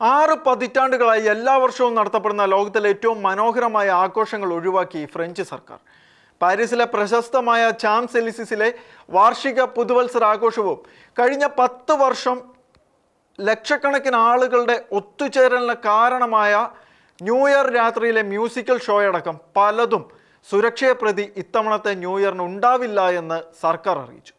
ആറ് പതിറ്റാണ്ടുകളായി എല്ലാ വർഷവും നടത്തപ്പെടുന്ന ലോകത്തിലെ ഏറ്റവും മനോഹരമായ ആഘോഷങ്ങൾ ഒഴിവാക്കി ഫ്രഞ്ച് സർക്കാർ. പാരീസിലെ പ്രശസ്തമായ ചാംസ് എലിസിസിലെ വാർഷിക പുതുവത്സര ആഘോഷവും കഴിഞ്ഞ പത്ത് വർഷം ലക്ഷക്കണക്കിന് ആളുകളുടെ ഒത്തുചേരലിന് കാരണമായ ന്യൂ ഇയർ രാത്രിയിലെ മ്യൂസിക്കൽ ഷോയടക്കം പലതും സുരക്ഷയെ പ്രതി ഇത്തവണത്തെ ന്യൂ ഇയറിന് ഉണ്ടാവില്ല എന്ന് സർക്കാർ അറിയിച്ചു.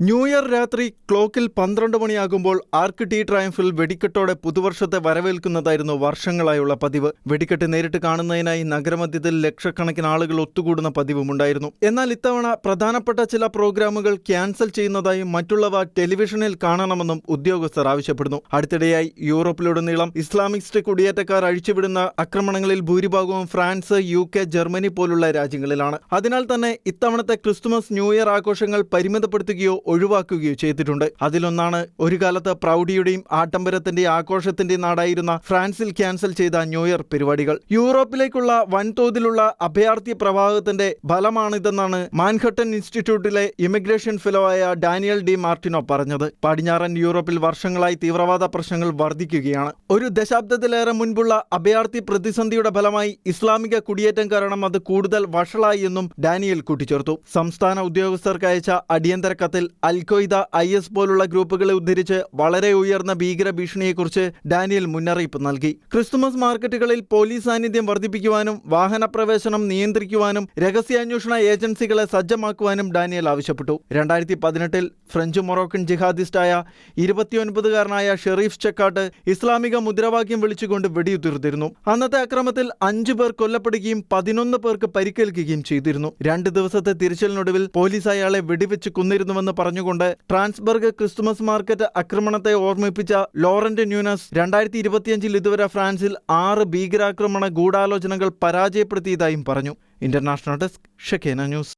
ന്യൂ ഇയർ രാത്രി ക്ലോക്കിൽ പന്ത്രണ്ട് മണിയാകുമ്പോൾ ആർക്ക് ടി ട്രയംഫിൽ വെടിക്കെട്ടോടെ പുതുവർഷത്തെ വരവേൽക്കുന്നതായിരുന്നു വർഷങ്ങളായുള്ള പതിവ്. വെടിക്കെട്ട് നേരിട്ട് കാണുന്നതിനായി നഗരമധ്യത്തിൽ ലക്ഷക്കണക്കിന് ആളുകൾ ഒത്തുകൂടുന്ന പതിവുമുണ്ടായിരുന്നു. എന്നാൽ ഇത്തവണ പ്രധാനപ്പെട്ട ചില പ്രോഗ്രാമുകൾ ക്യാൻസൽ ചെയ്യുന്നതായും മറ്റുള്ളവ ടെലിവിഷനിൽ കാണണമെന്നും ഉദ്യോഗസ്ഥർ ആവശ്യപ്പെടുന്നു. അടുത്തിടെയായി യൂറോപ്പിലുടനീളം ഇസ്ലാമിസ്റ്റ് കുടിയേറ്റക്കാർ അഴിച്ചുവിടുന്ന ആക്രമണങ്ങളിൽ ഭൂരിഭാഗവും ഫ്രാൻസ് യു കെ ജർമ്മനി പോലുള്ള രാജ്യങ്ങളിലാണ്. അതിനാൽ തന്നെ ഇത്തവണത്തെ ക്രിസ്തുമസ് ന്യൂ ഇയർ ആഘോഷങ്ങൾ പരിമിതപ്പെടുത്തുകയോ ഒഴിവാക്കുകയോ ചെയ്തിട്ടുണ്ട്. അതിലൊന്നാണ് ഒരു കാലത്ത് പ്രൗഢിയുടെയും ആഡംബരത്തിന്റെയും ആഘോഷത്തിന്റെയും നാടായിരുന്ന ഫ്രാൻസിൽ ക്യാൻസൽ ചെയ്ത ന്യൂ ഇയർ പരിപാടികൾ. യൂറോപ്പിലേക്കുള്ള വൻതോതിലുള്ള അഭയാർത്ഥി പ്രവാഹത്തിന്റെ ഫലമാണിതെന്നാണ് മാൻഹട്ടൻ ഇൻസ്റ്റിറ്റ്യൂട്ടിലെ ഇമിഗ്രേഷൻ ഫെലോ ആയ ഡാനിയൽ ഡി മാർട്ടിനോ പറഞ്ഞത്. പടിഞ്ഞാറൻ യൂറോപ്പിൽ വർഷങ്ങളായി തീവ്രവാദ പ്രശ്നങ്ങൾ വർദ്ധിക്കുകയാണ് ഒരു ദശാബ്ദത്തിലേറെ മുൻപുള്ള അഭയാർത്ഥി പ്രതിസന്ധിയുടെ ഫലമായി ഇസ്ലാമിക കുടിയേറ്റം കാരണം അത് കൂടുതൽ വഷളായി എന്നും ഡാനിയൽ കൂട്ടിച്ചേർത്തു. സംസ്ഥാന ഉദ്യോഗസ്ഥർക്ക് അയച്ച അടിയന്തര കത്തിൽ അൽഖ്വയ്ദ ഐ എസ് പോലുള്ള ഗ്രൂപ്പുകളെ ഉദ്ധരിച്ച് വളരെ ഉയർന്ന ഭീകര ഭീഷണിയെക്കുറിച്ച് ഡാനിയൽ മുന്നറിയിപ്പ് നൽകി. ക്രിസ്തുമസ് മാർക്കറ്റുകളിൽ പോലീസ് സാന്നിധ്യം വർദ്ധിപ്പിക്കുവാനും വാഹന പ്രവേശനം നിയന്ത്രിക്കുവാനും രഹസ്യാന്വേഷണ ഏജൻസികളെ സജ്ജമാക്കുവാനും ഡാനിയൽ ആവശ്യപ്പെട്ടു. രണ്ടായിരത്തി പതിനെട്ടിൽ ഫ്രഞ്ച് മൊറോക്കൻ ജിഹാദിസ്റ്റായ ഇരുപത്തിയൊൻപതുകാരനായ ഷെറീഫ് ചെക്കാട്ട് ഇസ്ലാമിക മുദ്രാവാക്യം വിളിച്ചുകൊണ്ട് വെടിയുതിർത്തിരുന്നു. അന്നത്തെ അക്രമത്തിൽ അഞ്ചു പേർ കൊല്ലപ്പെടുകയും പതിനൊന്ന് പേർക്ക് പരിക്കേൽക്കുകയും ചെയ്തിരുന്നു. രണ്ട് ദിവസത്തെ തിരച്ചിലിനൊടുവിൽ പോലീസ് അയാളെ വെടിവെച്ച് കൊന്നിരുന്നുവെന്ന് പറഞ്ഞുകൊണ്ട് ട്രാൻസ്ബർഗ് ക്രിസ്തുമസ് മാർക്കറ്റ് ആക്രമണത്തെ ഓർമ്മിപ്പിച്ച ലോറന്റ് ന്യൂനസ് രണ്ടായിരത്തി ഇരുപത്തിയഞ്ചിൽ ഇതുവരെ ഫ്രാൻസിൽ ആറ് ഭീകരാക്രമണ ഗൂഢാലോചനകൾ പരാജയപ്പെടുത്തിയതായും പറഞ്ഞു. International desk Shekinah news.